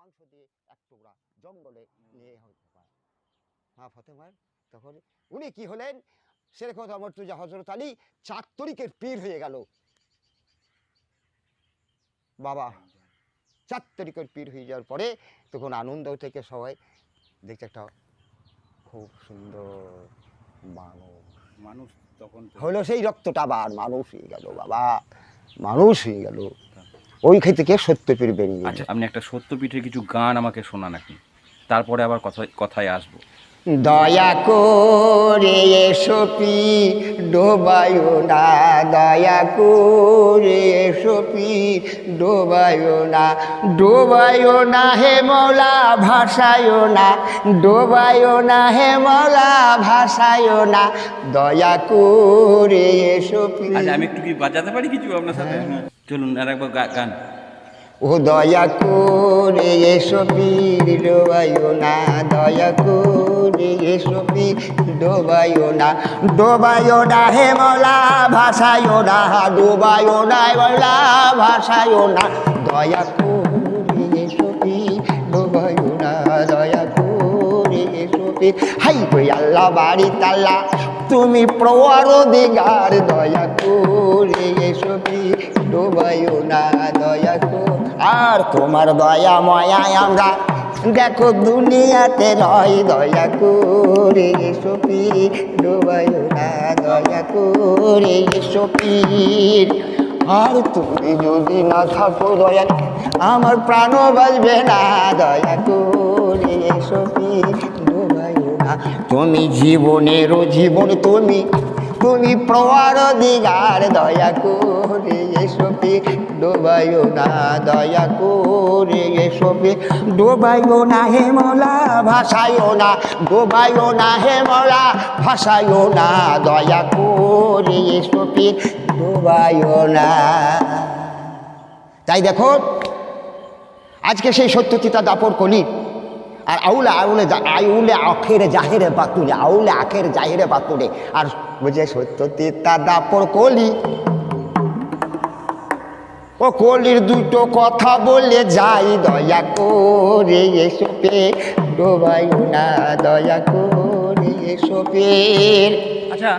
মাংস দিয়ে এক টুকরা জঙ্গলে নিয়ে হতে পারে। মা ফতেমার তখন উনি কি হলেন? সেরকম আমার তুজা হজরত আলী চার তরিকের পীর হয়ে গেল। বাবা চার তরিকের পীর হয়ে যাওয়ার পরে তখন আনন্দ থেকে সবাই দেখছে একটা খুব সুন্দর মানব মানুষ তখন হলো সেই রক্তটা আবার মানুষ হয়ে গেল বাবা। মানুষ হয়ে গেল। ওই থেকে সত্যপীঠ বেরিয়ে আচ্ছা আপনি একটা সত্যপীঠের কিছু গান আমাকে শোনান নাকি তারপরে আবার কথা কথায় আসব। দয়া করে এসো পি ডোবায়ো না। দয়া করে এসো পি ডোবায়ো না। ডোবায়ো না হে মৌলা ভাসায়ো না। ডোবায়ো না হে মৌলা ভাসায়ো না। দয়া করে এসো পি। আচ্ছা আমি একটু কি বাজাতে পারি কিছু আপনার সাথে? চলুন আর একবার গান। ও দয়া করে এসো পীর ডোবায়ো না, দয়া করে এসো পীর ডোবায়ো না ডোবায়ো না হে মলা ভাসায়ো না ডোবায়ো না মলা ভাসায়ো না, দয়া করে এসো পীর ডোবায়ো না, দয়া করে এসো পীর হাই কই আল্লাহ, বাড়ি তাল্লা তুমি প্রওয়ার দিগার, দয়া করে এসো পীর ডোবায়ো না দয়া আর তোমার দয়া ময়ায় আমরা দেখো দুনিয়াতে রয় দয়া করে এসো পীর। ডোবায়ো না দয়া করে এসো পীর। আর তুমি যদি না থাকো দয়া, আমার প্রাণ বাজবে না দয়া করে এসো পীর ডোবায়ো না তুমি জীবনেরও জীবন, তুমি তুমি প্রয়ার দিগার, দয়া করে এসো পে ডোবায়ো না, দয়া করে এসো পে ডোবায়ো না হে মলা ভাসায়ো না ডোবায়ো না হে মলা ভাসায়ো না, দয়া করে এসো পে ডোবায়ো না। তাই দেখো, আজকে সেই সত্যচিতা দাপর কলি আর আউলে আউলে আউলে আখের জাহেরে বাতুলে, আউলে আখের জাহেরে বাতুলে। আর বুঝে সত্য সত্যচিতা দাপর কলি। ও কলির দুটো কথা বলে যাই, দয়া করে এসো পে ডোবাইও না, দয়া করে এসো পের আচ্ছা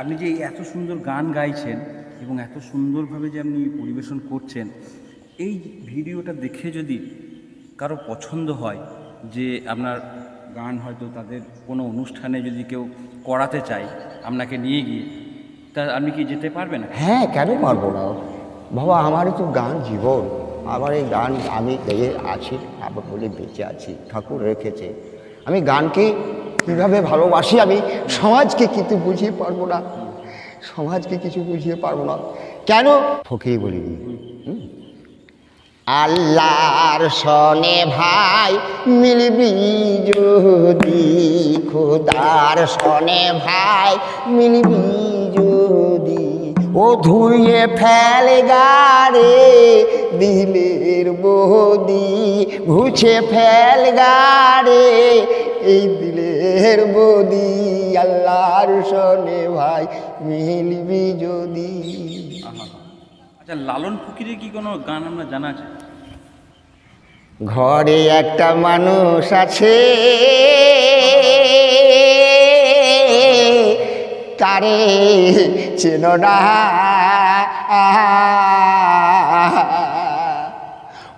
আপনি যে এত সুন্দর গান গাইছেন এবং এত সুন্দরভাবে যে আপনি পরিবেশন করছেন, এই ভিডিওটা দেখে যদি কারও পছন্দ হয় যে আপনার গান হয়তো তাদের কোনো অনুষ্ঠানে যদি কেউ করাতে চায়, আপনাকে নিয়ে গিয়ে, তা আপনি কি যেতে পারবেন? হ্যাঁ কেন পারব না? বাবা, আমারই তো গান জীবন। আমার এই গান আমি গেয়ে আছি আবার বলে বেঁচে আছি, ঠাকুর রেখেছে। আমি গানকে কীভাবে ভালোবাসি, আমি সমাজকে কিন্তু বুঝিয়ে পারব না। সমাজকে কিছু বুঝিয়ে পারব না। কেন? ফকির বলিনি? আল্লাহর সনে ভাই, মিলবি যদি খোদার সনে ভাই, মিলবি যদি। ও ধুয়ে ফেল গারে দিলের বদি ঘুছে ফেল গারে এই দিলের বদি। আল্লাহর সনে ভাই, মিলবি যদি। আচ্ছা লালন ফকিরের কি কোনো গান আপনার জানা আছে? ঘরে একটা মানুষ আছে, তারে চেন না।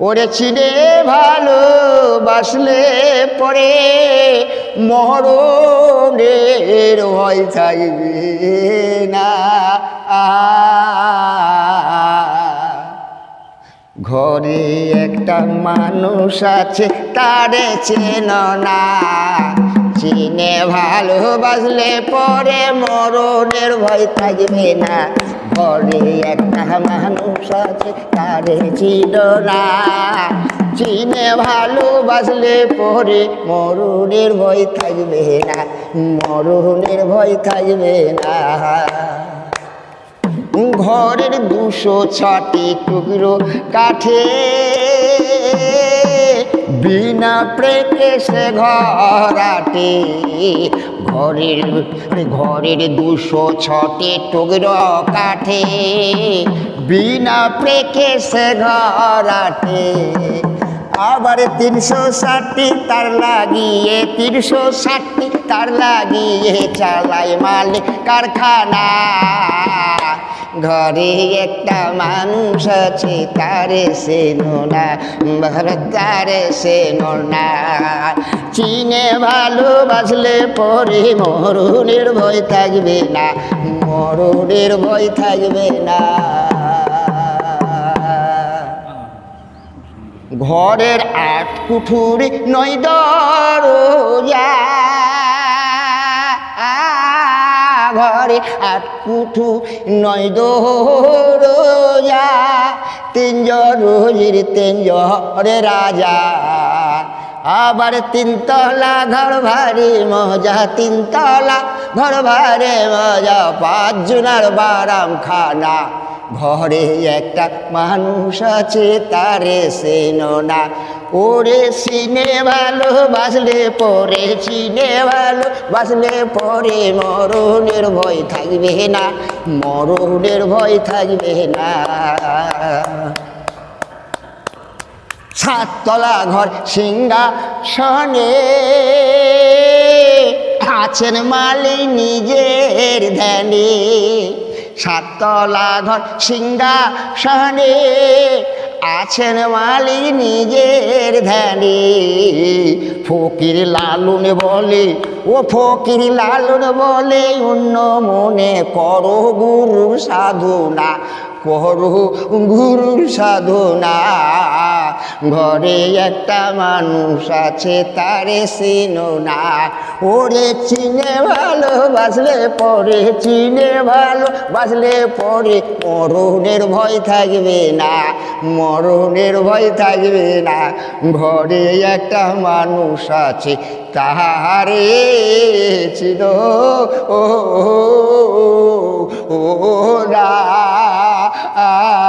ওরে চিনে ভালো বাসলে পরে মরণের ভয় থাকবে না। ঘরে একটা মানুষ আছে, তারে চেন না। চিনে ভালোবাসলে পরে মরণের ভয় থাকবে না। ঘরে একটা মানুষ আছে, তারে চিন না। চিনে ভালোবাসলে পরে মরণের ভয় থাকবে না। মরণের ভয় থাকবে না। ঘরের দুশো ছটি টুকরো কাঠে। বিনা প্রেতে সে ঘর আটে। ঘরের ঘরের দুশো ছটি টুকরো কাঠে। বিনা প্রেকে সে ঘর আটে। আবার তিনশো ষাটটি তার লাগিয়ে, তিনশো ষাটটি তার লাগিয়ে চালাই মালিক কারখানা। ঘরে একটা মানুষ আছে, তারে সে নোনা তারে সে নোনা। চিনে ভালোবাসলে পরে মরুণের ভয় থাকবে না, মরুণের ভয় থাকবে না। ঘরের আট কুঠুরি নয় দরজা। ঘরে আট কুঠু নয় দো রোজা তিনজ রোজির তিনজরে রাজা। আবার তিনতলা ঘর ভারি মজা তিনতলা ঘর ভারে মজা, পাঁচ জুনার বারাম খানা ঘরে একটা মানুষ আছে, তারে সেনো না ওরে সিনে ভালো বাসলে পরে চিনে ভালো বাসলে পরে মরণের ভয় থাকবে না, মরণের ভয় থাকবে না। সাততলা ঘর সিংহাসনে আছেন মালি নিজের ধ্যানে। সাততলা ঘর সিংহা সহনে আছেন মালি নিজের ধ্যানে। ফকির লালুন বলে, ও ফকির লালুন বলে, অন্য মনে করো গুরু সাধু সাধনা। করো গুরুর সাধনা। ঘরে একটা মানুষ আছে, তারে চিনো না। ওরে চিনে ভালো বাসলে পরে চিনে ভালো বাসলে পরে মরণের ভয় থাকবে না, মরণের ভয় থাকবে না। ঘরে একটা মানুষ আছে, তাহারে চিনো ও আ